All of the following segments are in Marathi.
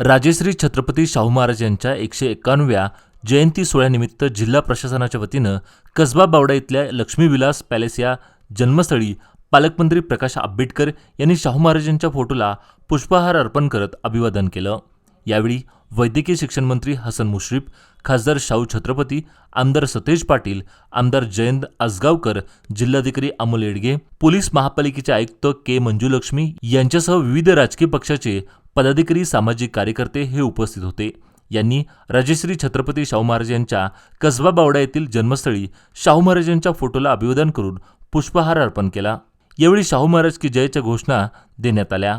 राजेश्री छत्रपती शाहू महाराज यांच्या एकशे एकावन्नव्या जयंती सोहळ्यानिमित्त जिल्हा प्रशासनाच्या वतीनं कसबा बावडा इथल्या लक्ष्मीविलास पॅलेस या जन्मस्थळी पालकमंत्री प्रकाश आंबेडकर यांनी शाहू महाराजांच्या फोटोला पुष्पहार अर्पण करत अभिवादन केलं. यावेळी वैद्यकीय शिक्षण मंत्री हसन मुश्रीफ खासदार शाहू छत्रपती आमदार सतेज पाटील आमदार जयंत आसगावकर जिल्हाधिकारी अमोल येडगे पोलीस महापालिकेचे आयुक्त के मंजुलक्ष्मी यांच्यासह विविध राजकीय पक्षाचे पदाधिकारी सामाजिक कार्यकर्ते हे उपस्थित होते. यांनी राजश्री छत्रपती शाहू महाराज यांच्या कसबा बावडा येथील जन्मस्थळी शाहू महाराजांच्या फोटोला अभिवादन करून पुष्पहार अर्पण केला. यावेळी शाहू महाराज की जयच्या घोषणा देण्यात आल्या.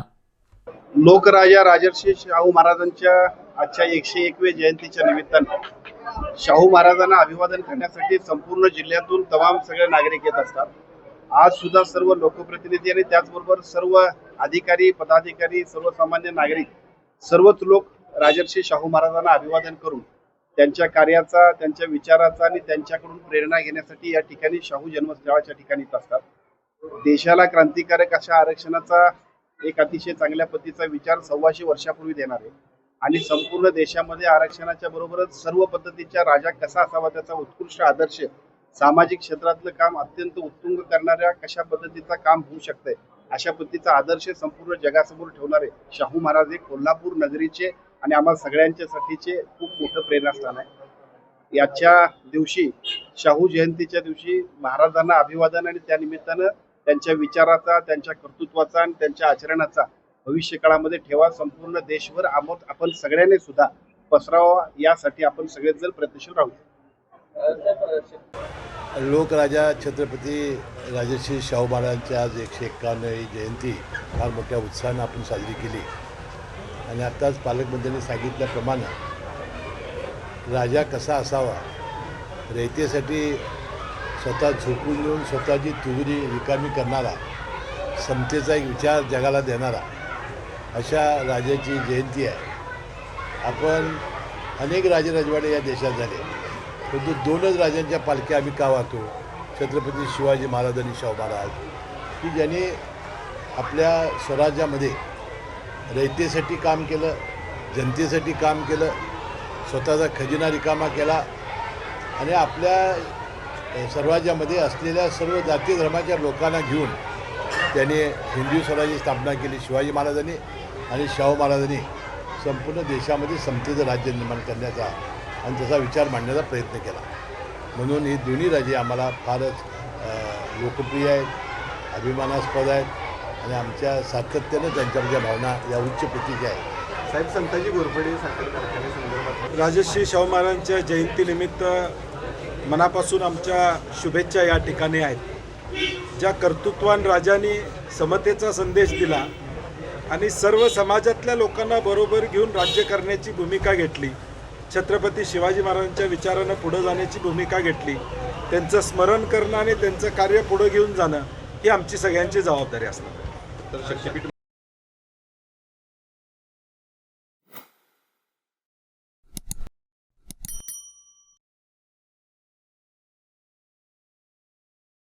लोकराजा राजर्षी शाहू महाराजांच्या आजच्या एकशे एकवे जयंतीच्या निमित्तानं शाहू महाराजांना अभिवादन करण्यासाठी संपूर्ण जिल्ह्यातून तमाम सगळे नागरिक येत असतात. आज सुद्धा सर्व लोकप्रतिनिधी आणि त्याचबरोबर सर्व अधिकारी पदाधिकारी सर्वसामान्य नागरिक सर्वच लोक राजर्षी शाहू महाराजांना अभिवादन करून त्यांच्या कार्याचा त्यांच्या विचाराचा आणि त्यांच्याकडून प्रेरणा घेण्यासाठी या ठिकाणी शाहू जन्मस्थळाच्या ठिकाणी येत असतात. देशाला क्रांतिकारक अशा आरक्षणाचा एक अतिशय चांगल्या पद्धतीचा विचार सव्वाशे वर्षापूर्वी देणार आहे. आणि संपूर्ण देशामध्ये आरक्षणाच्या बरोबरच सर्व पद्धतीच्या राजा कसा असावा त्याचा उत्कृष्ट आदर्श सामाजिक क्षेत्रातलं काम अत्यंत उत्तुंग करणाऱ्या कशा पद्धतीचा काम होऊ शकतंय? अशा पद्धतीचा आदर्श संपूर्ण जगासमोर ठेवणारे शाहू महाराज हे कोल्हापूर नगरीचे आणि आम्हाला सगळ्यांच्यासाठीचे खूप मोठं प्रेरणास्थान आहे. याच्या दिवशी शाहू जयंतीच्या दिवशी महाराजांना अभिवादन आणि त्यानिमित्तानं त्यांच्या विचाराचा त्यांच्या कर्तृत्वाचा आणि त्यांच्या आचरणाचा भविष्य काळामध्ये ठेवा संपूर्ण देशभर आमोद आपण सगळ्यांनी सुद्धा पसरावा यासाठी आपण सगळेच जण प्रयत्नशील राहू लोकराजा छत्रपती राजर्षी शाहू महाराजांची आज एकशे एक्कावन्नवी जयंती फार मोठ्या उत्साहानं आपण साजरी केली. आणि आत्ताच पालकमंत्र्यांनी सांगितल्याप्रमाणे राजा कसा असावा रयतेसाठी स्वतः झोपून देऊन स्वतःची तुगरी रिकामी करणारा समतेचा एक विचार जगाला देणारा अशा राजाची जयंती आहे. आपण अनेक राजे राजवाडे या देशात झाले. परंतु दोनच राजांच्या पालख्या आम्ही का वाहतो? छत्रपती शिवाजी महाराज आणि शाहू महाराज. की ज्यांनी आपल्या स्वराज्यामध्ये रयतेसाठी काम केलं जनतेसाठी काम केलं स्वतःचा खजिना रिकामा केला आणि आपल्या स्वराज्यामध्ये असलेल्या सर्व जाती धर्माच्या लोकांना घेऊन त्याने हिंदू स्वराज्याची स्थापना केली शिवाजी महाराजांनी आणि शाहू महाराजांनी संपूर्ण देशामध्ये समतेचं राज्य निर्माण करण्याचा आणि त्याचा विचार मांडण्याचा प्रयत्न केला. म्हणून ही दोन्ही राजे आम्हाला फारच लोकप्रिय आहेत अभिमानास्पद आहेत आणि आमच्या सातत्यानं त्यांच्यामध्ये भावना या उच्च प्रतीच्या आहेत. साहेब संताजी घोरपडे साखर कारखान्यासंदर्भात राजश्री शाहू महाराजांच्या जयंतीनिमित्त मनापासून आमच्या शुभेच्छा या ठिकाणी आहेत. ज्या कर्तृत्वान राजांनी समतेचा संदेश दिला आणि सर्व समाजातल्या लोकांना बरोबर घेऊन राज्य करण्याची भूमिका घेतली छत्रपती शिवाजी महाराजांच्या विचारानं पुढं जाण्याची भूमिका घेतली. त्यांचं स्मरण करणं आणि त्यांचं कार्य पुढं घेऊन जाणं ही आमची सगळ्यांची जबाबदारी असणार. तर शक्तीपीठ